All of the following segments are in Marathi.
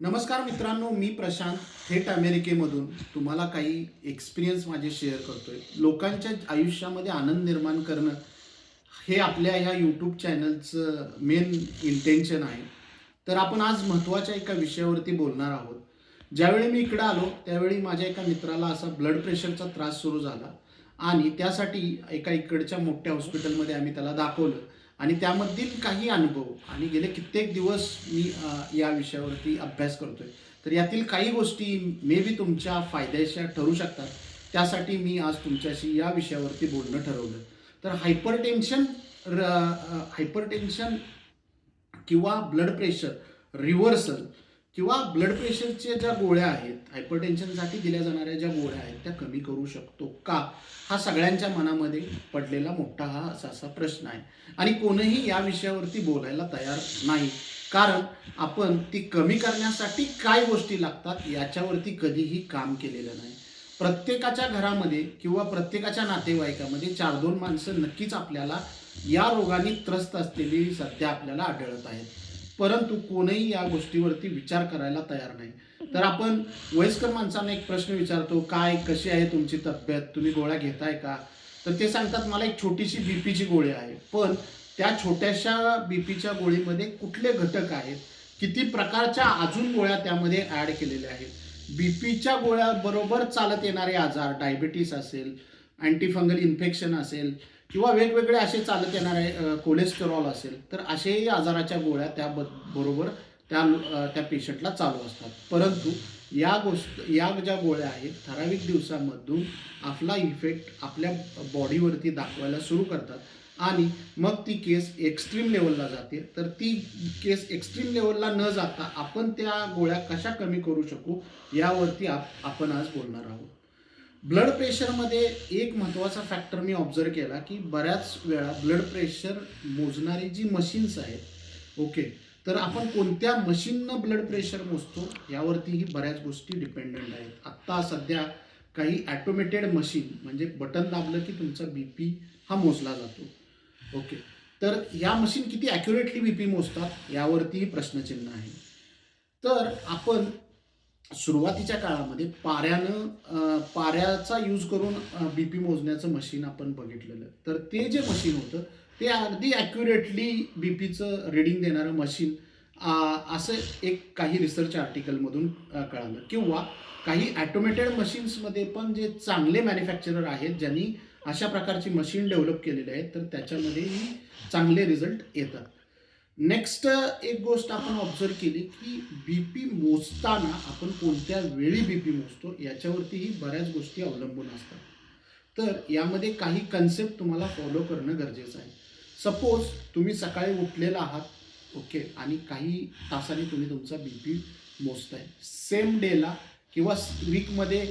नमस्कार मित्रांनो मी प्रशांत थेट अमेरिकेमधून. तुम्हाला काही एक्सपिरियन्स माझे शेअर करतोय. लोकांच्या आयुष्यामध्ये आनंद निर्माण करणं हे आपल्या ह्या यूट्यूब चॅनलचं मेन इंटेन्शन आहे. तर आपण आज महत्त्वाच्या एका विषयावरती बोलणार आहोत. ज्यावेळी मी इकडं आलो त्यावेळी माझ्या एका मित्राला असा ब्लड प्रेशरचा त्रास सुरू झाला. आणि त्यासाठी एका इकडच्या मोठ्या हॉस्पिटलमध्ये आम्ही त्याला दाखवलं. आणि त्यामधील काही अनुभव. आणि गेले कित्येक दिवस मी या विषयावरती अभ्यास करतोय. तर यातील काही गोष्टी मे बी तुमच्या फायद्याच्या ठरू शकतात. त्यासाठी मी आज तुमच्याशी या विषयावरती बोलणं ठरवलं. तर हायपरटेन्शन र हायपरटेन्शन किंवा ब्लड प्रेशर रिव्हर्सल किंवा ब्लड प्रेशरच्या ज्या गोळ्या आहेत हायपरटेन्शनसाठी दिल्या जाणाऱ्या ज्या गोळ्या आहेत त्या कमी करू शकतो का? हा सगळ्यांच्या मनामध्ये पडलेला मोठा हा असा असा प्रश्न आहे. आणि कोणीही या विषयावरती बोलायला तयार नाही. कारण आपण ती कमी करण्यासाठी काय गोष्टी लागतात याच्यावरती कधीही काम केलेलं नाही. प्रत्येकाच्या घरामध्ये किंवा प्रत्येकाच्या नातेवाईकामध्ये चार दोन माणसं नक्कीच आपल्याला या रोगाने त्रस्त असलेली सध्या आपल्याला आढळत आहेत. परंतु कोणीही या गोष्टीवरती विचार करायला तयार नाही. तर आपण वयस्कर माणसांना एक प्रश्न विचारतो काय कशी आहे तुमची तब्येत? तुम्ही गोळ्या घेताय का? तर ते सांगतात मला एक छोटीशी बीपीची गोळी आहे. पण त्या छोट्याशा बीपीच्या गोळीमध्ये कुठले घटक आहेत? किती प्रकारच्या अजून गोळ्या त्यामध्ये ॲड केलेल्या आहेत? बीपीच्या गोळ्याबरोबर चालत येणारे आजार डायबिटीस असेल अँटीफंगल इन्फेक्शन असेल किंवा वेगवेगळे असे चालत येणारे कोलेस्टेरॉल असेल तर असेही आजाराच्या गोळ्या त्या ब- बरोबर त्या त्या पेशंटला चालू असतात. परंतु या गोष्ट या ज्या गोळ्या आहेत ठराविक दिवसामधून आपला इफेक्ट आपल्या बॉडीवरती दाखवायला सुरू करतात आणि मग ती केस एक्स्ट्रीम लेवलला जाते. तर ती केस एक्स्ट्रीम लेवलला न जाता आपण त्या गोळ्या कशा कमी करू शकू यावरती आप आपण आज बोलणार आहोत. ब्लड प्रेशरमध्ये एक महत्त्वाचा फॅक्टर मी ऑब्झर्व केला की बऱ्याच वेळा ब्लड प्रेशर मोजणारी जी मशीन्स आहेत ओके तर आपण कोणत्या मशीननं ब्लड प्रेशर मोजतो यावरतीही बऱ्याच गोष्टी डिपेंडंट आहेत. आत्ता सध्या काही ॲटोमेटेड मशीन म्हणजे बटन दाबलं की तुमचा बी पी हा मोजला जातो. ओके तर या मशीन किती ॲक्युरेटली बी पी मोजतात यावरतीही प्रश्नचिन्ह आहे. तर आपण सुरुवातीच्या काळामध्ये पाऱ्यानं पाऱ्याचा यूज करून बी पी मोजण्याचं मशीन आपण बघितलेलं. तर ते जे मशीन होतं ते अगदी ॲक्युरेटली बी पीचं रिडिंग देणारं मशीन असं एक काही रिसर्च आर्टिकलमधून कळालं. किंवा काही ॲटोमेटेड मशीन्समध्ये पण जे चांगले मॅन्युफॅक्चरर आहेत ज्यांनी अशा प्रकारची मशीन डेव्हलप केलेली आहेत तर त्याच्यामध्येही चांगले रिझल्ट येतात. नेक्स्ट uh, एक गोष्ट आपण ऑब्झर्व केली की बी पी मोजताना आपण कोणत्या वेळी बी पी मोजतो याच्यावरतीही बऱ्याच गोष्टी अवलंबून असतात. तर यामध्ये काही कन्सेप्ट तुम्हाला फॉलो करणं गरजेचं आहे. सपोज तुम्ही सकाळी उठलेला आहात ओके आणि काही तासांनी तुम्ही तुमचा बी पी मोजताय. सेम डेला किंवा वीकमध्ये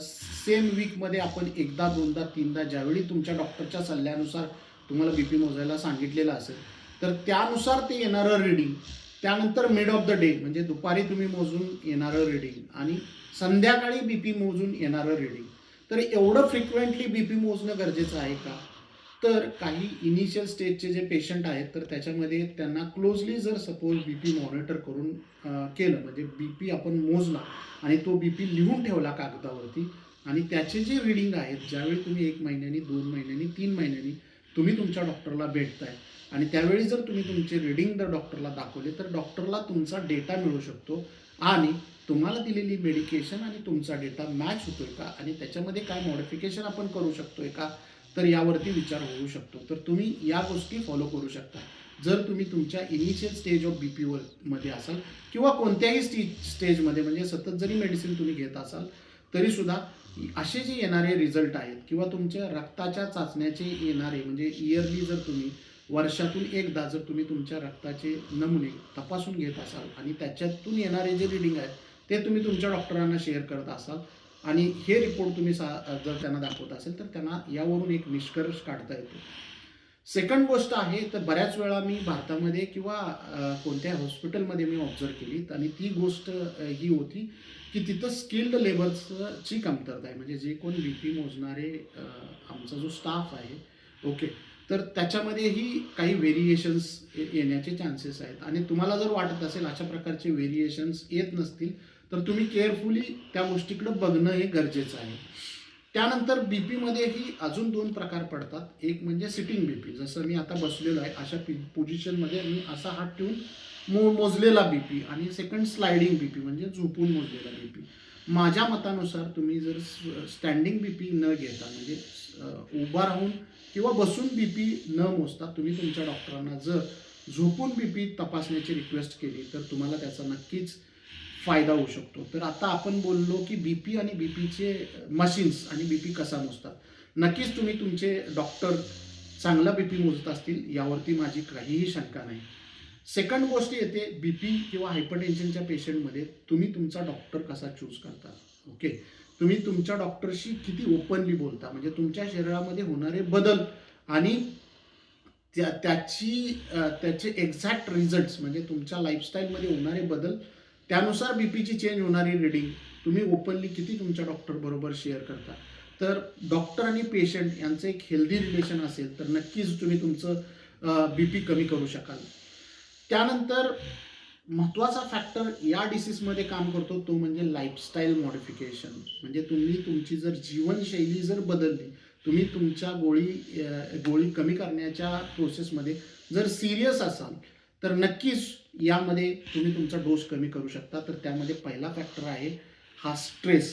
सेम वीकमध्ये आपण एकदा दोनदा तीनदा ज्यावेळी तुमच्या डॉक्टरच्या सल्ल्यानुसार तुम्हाला बी पी मोजायला सांगितलेलं असेल तर त्यानुसार ते येणारं रिडिंग त्यानंतर मिड ऑफ द डे म्हणजे दुपारी तुम्ही मोजून येणारं रिडिंग आणि संध्याकाळी बी पी मोजून येणारं रिडिंग तर एवढं फ्रिक्वेंटली बी पी मोजणं गरजेचं आहे का? तर काही इनिशियल स्टेजचे जे पेशंट आहेत तर त्याच्यामध्ये त्यांना क्लोजली जर सपोज बी पी मॉनिटर करून केलं म्हणजे बी पी आपण मोजला आणि तो बी पी लिहून ठेवला कागदावरती आणि त्याचे जे रिडिंग आहेत ज्यावेळी तुम्ही एक महिन्यानी दोन महिन्यांनी तीन महिन्यांनी तुम्ही तुमच्या डॉक्टरला भेटताय आणि त्यावेळी जर तुम्ही तुमचे रिडिंग जर डॉक्टरला दाखवले तर डॉक्टरला तुमचा डेटा मिळू शकतो आणि तुम्हाला दिलेली मेडिकेशन आणि तुमचा डेटा मॅच होतो आहे का? आणि त्याच्यामध्ये काय मॉडिफिकेशन आपण करू शकतो आहे का? तर यावरती विचार होऊ शकतो. तर तुम्ही या गोष्टी फॉलो करू शकता. जर तुम्ही तुमच्या इनिशियल स्टेज ऑफ बी पीवर मध्ये असाल किंवा कोणत्याही स्टेज स्टेजमध्ये म्हणजे सतत जरी मेडिसिन तुम्ही घेत असाल तरीसुद्धा असे जे येणारे रिझल्ट आहेत किंवा तुमच्या रक्ताच्या चाचण्याचे येणारे म्हणजे इयरली जर तुम्ही वर्षातून एकदा जर तुम्ही तुमच्या रक्ताचे नमुने तपासून घेत असाल आणि त्याच्यातून येणारे जे रिडिंग आहेत ते तुम्ही तुमच्या डॉक्टरांना शेअर करत असाल आणि हे रिपोर्ट तुम्ही सा जर त्यांना दाखवत असेल तर त्यांना यावरून एक निष्कर्ष काढता येतो. सेकंड गोष्ट आहे तर बऱ्याच वेळा मी भारतामध्ये किंवा कोणत्या हॉस्पिटलमध्ये मी ऑब्झर्व केली आणि ती गोष्ट ही होती की तिथं स्किल्ड लेबर्सची कमतरता आहे. म्हणजे जे कोण बी पी मोजणारे आमचा जो स्टाफ आहे ओके तर त्याच्यामध्येही काही व्हेरिएशन्स येण्याचे चान्सेस आहेत. आणि तुम्हाला जर वाटत असेल अशा प्रकारचे व्हेरिएशन्स येत नसतील तर तुम्ही केअरफुली त्या गोष्टीकडे बघणं हे गरजेचं आहे. त्यानंतर बी पीमध्येही अजून दोन प्रकार पडतात. एक म्हणजे सिटिंग बी पी जसं मी आता बसलेलो आहे अशा पी पोझिशनमध्ये मी असा हात ठेवून मो मोजलेला बी पी आणि सेकंड स्लायडिंग बी पी म्हणजे झोपून मोजलेला बी पी माझ्या मतानुसार तुम्ही जर स्टँडिंग बी पी न घेता म्हणजे उभा राहून किंवा बसून बी पी न मोजता तुम्ही तुमच्या डॉक्टरांना जर झोपून बी पी तपासण्याची रिक्वेस्ट केली तर तुम्हाला त्याचा नक्कीच फायदा होऊ शकतो. तर आता आपण बोललो की बी पी आणि बी पीचे मशीन्स आणि बी पी कसा मोजतात. नक्कीच तुम्ही तुमचे डॉक्टर चांगला बी पी मोजत असतील यावरती माझी काहीही शंका नाही. सेकंड गोष्ट येते बी पी किंवा हायपरटेन्शनच्या पेशंटमध्ये तुम्ही तुमचा डॉक्टर कसा चूज करता. ओके तुम्ही तुमच्या डॉक्टरशी किती ओपनली बोलता. म्हणजे तुमच्या शरीरामध्ये होणारे बदल आणि त्या त्याची त्याचे एक्झॅक्ट रिझल्ट्स म्हणजे तुमच्या लाईफस्टाईलमध्ये होणारे बदल त्यानुसार बी पीची चेंज होणारी रिडिंग तुम्ही ओपनली किती तुमच्या डॉक्टर बरोबर शेअर करता. तर डॉक्टर आणि पेशंट यांचं एक हेल्दी रिलेशन असेल तर नक्कीच तुम्ही तुमचं बी पी कमी करू शकाल. त्यानंतर महत्त्वाचा फॅक्टर या डिसीजमध्ये काम करतो तो म्हणजे लाईफस्टाईल मॉडिफिकेशन म्हणजे तुम्ही तुमची जर जीवनशैली जर बदलली तुम्ही तुमच्या गोळी गोळी कमी करण्याच्या प्रोसेसमध्ये जर सिरियस असाल तर नक्कीच यामध्ये तुम्ही तुमचा डोस कमी करू शकता. तर त्यामध्ये पहिला फॅक्टर आहे हा स्ट्रेस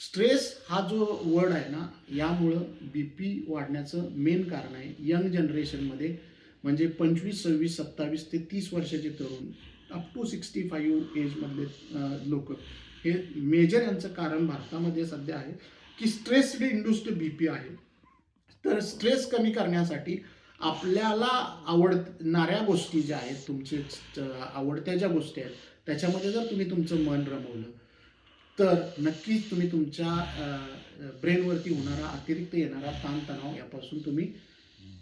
स्ट्रेस हा जो वर्ड आहे ना यामुळं बी पी वाढण्याचं मेन कारण आहे. यंग जनरेशनमध्ये म्हणजे पंचवीस सव्वीस सत्तावीस ते तीस वर्षाचे तरुण अप टू सिक्स्टी फाईव्ह एजमधले लोक. हे मेजर यांचं कारण भारतामध्ये सध्या आहे की स्ट्रेस इंडुस्ड बी पी आहे. तर स्ट्रेस कमी करण्यासाठी आपल्याला आवडणाऱ्या गोष्टी ज्या आहेत तुमचे आवडत्या ज्या गोष्टी आहेत त्याच्यामध्ये जर तुम्ही तुमचं मन रमवलं तर नक्कीच तुम्ही तुमच्या ब्रेनवरती होणारा अतिरिक्त येणारा ताणतणाव यापासून तुम्ही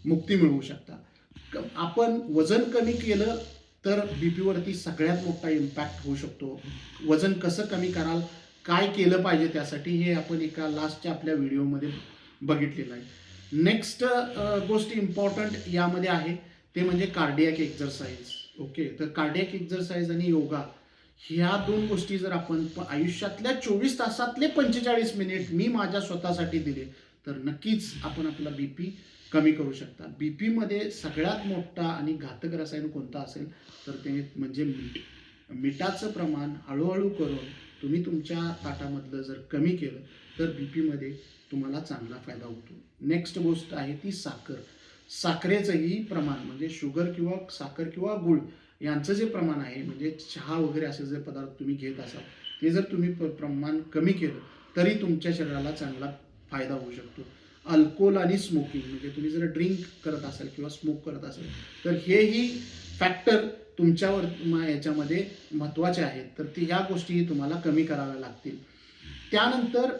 मुक्ती मिळवू शकता. आपण वजन कमी केलं तर बी पीवरती सगळ्यात मोठा इम्पॅक्ट होऊ शकतो. वजन कसं कमी कराल काय केलं पाहिजे त्यासाठी हे आपण एका लास्टच्या आपल्या व्हिडिओमध्ये बघितलेलं आहे. नेक्स्ट गोष्ट इम्पॉर्टंट यामध्ये आहे ते म्हणजे कार्डियक एक्झरसाइज ओके तर कार्डियक एक्झरसाइज आणि योगा ह्या दोन गोष्टी जर आपण आयुष्यातल्या चोवीस तासातले पंचेचाळीस मिनिट मी माझ्या स्वतःसाठी दिले तर नक्कीच आपण आपला बी पी कमी करू शकता बी पीमध्ये सगळ्यात मोठा आणि घातक रसायन कोणता असेल तर ते म्हणजे मीठ. मिठाचं प्रमाण हळूहळू करून तुम्ही तुमच्या ताटामधलं जर कमी केलं तर बी पीमध्ये तुम्हाला चांगला फायदा होतो. नेक्स्ट गोष्ट आहे ती साखर. साखरेचंही प्रमाण म्हणजे शुगर किंवा साखर किंवा गुळ यांचं जे प्रमाण आहे म्हणजे चहा वगैरे असे जे पदार्थ तुम्ही घेत असाल ते जर तुम्ही प्रमाण कमी केलं तरी तुमच्या शरीराला चांगला फायदा होऊ शकतो. अल्कोहोल आणि स्मोकिंग म्हणजे तुम्ही जर ड्रिंक करत असाल किंवा स्मोक करत असाल तर हेही फॅक्टर तुमच्यावर याच्यामध्ये महत्त्वाचे आहेत. तर ती ह्या गोष्टीही तुम्हाला कमी कराव्या लागतील. त्यानंतर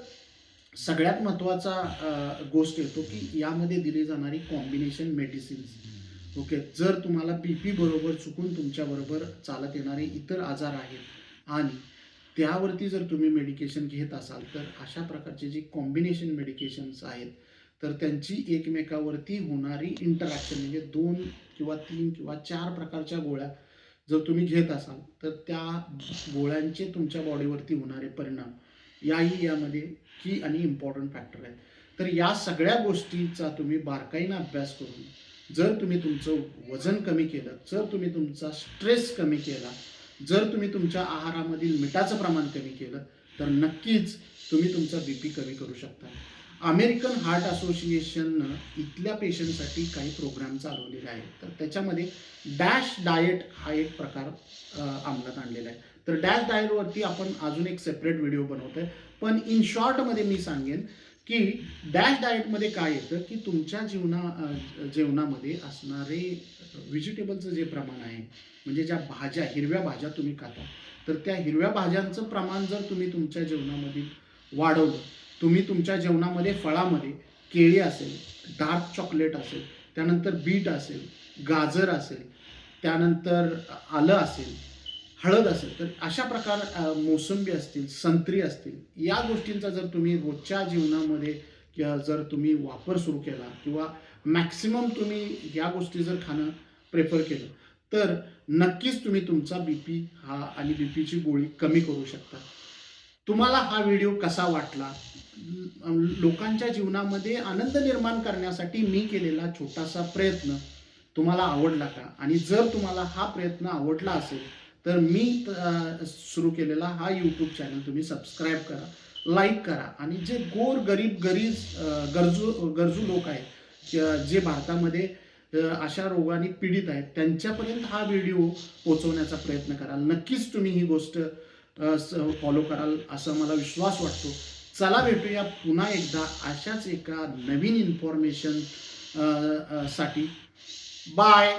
सगळ्यात महत्त्वाचा गोष्ट येतो की यामध्ये दिली जाणारी कॉम्बिनेशन मेडिसिन्स ओके? जर तुम्हाला बी पी बरोबर चुकून तुमच्याबरोबर चालत येणारे इतर आजार आहेत आणि त्यावरती जर तुम्ही मेडिकेशन घेत असाल तर अशा प्रकारचे जे कॉम्बिनेशन मेडिकेशन्स आहेत तर त्यांची एकमेकावरती होणारी इंटरॅक्शन म्हणजे दोन किंवा तीन किंवा चार प्रकारच्या गोळ्या जर तुम्ही घेत असाल तर त्या गोळ्यांचे तुमच्या बॉडीवरती होणारे परिणाम याही यामध्ये की आणि इम्पॉर्टंट फॅक्टर आहे तर या सगळ्या गोष्टीचा तुम्ही बारकाईनं अभ्यास करून जर तुम्ही तुमचं वजन कमी केलं जर तुम्ही तुमचा स्ट्रेस कमी केला जर तुम्ही तुमच्या आहारामधील मिठाचं प्रमाण कमी केलं तर नक्कीच तुम्ही तुमचा बी पी कमी करू शकता. अमेरिकन हार्ट असोसिएशननं इथल्या पेशंटसाठी काही प्रोग्राम चालवलेले आहेत. तर त्याच्यामध्ये डॅश डाएट हा एक प्रकार अंमलात आणलेला आहे. तर डॅश डाएटवरती आपण अजून एक सेपरेट व्हिडिओ बनवतो आहे पण इन शॉर्टमध्ये मी सांगेन की डॅश डाएटमध्ये काय येतं की तुमच्या जीवना जेवणामध्ये असणारे व्हेजिटेबलचं जे प्रमाण आहे म्हणजे ज्या भाज्या हिरव्या भाज्या तुम्ही खाता तर त्या हिरव्या भाज्यांचं प्रमाण जर तुम्ही तुमच्या जेवणामध्ये वाढवलं तुम्ही तुमच्या जेवणामध्ये फळामध्ये केळी असेल डार्क चॉकलेट असेल त्यानंतर बीट असेल गाजर असेल त्यानंतर आलं असेल हळद असेल तर अशा प्रकार मोसंबी असतील संत्री असतील या गोष्टींचा जर तुम्ही रोजच्या जीवनामध्ये किंवा जर तुम्ही वापर सुरू केला किंवा मॅक्सिमम तुम्ही या गोष्टी जर खाणं प्रेफर केलं तर नक्कीच तुम्ही तुमचा बी पी हा आणि बी पीची गोळी कमी करू शकता. तुम्हाला हा व्हिडिओ कसा वाटला? लोकांच्या जीवनामध्ये आनंद निर्माण करण्यासाठी मी केलेला छोटासा प्रयत्न तुम्हाला आवडला का? आणि जर तुम्हाला हा प्रयत्न आवडला असेल तर मी सुरू केलेला हा यूट्यूब चॅनल तुम्ही सबस्क्राईब करा लाईक करा. आणि जे गोर गरीब गरीब गरजू गरजू लोक आहेत जे भारतामध्ये अशा रोगाने पीडित आहेत त्यांच्यापर्यंत हा व्हिडिओ पोहोचवण्याचा प्रयत्न कराल. नक्कीच तुम्ही ही गोष्ट फॉलो कराल असा मला विश्वास वाटतो. चला भेटूया पुन्हा एकदा अशाच एका नवीन इन्फॉर्मेशनसाठी. बाय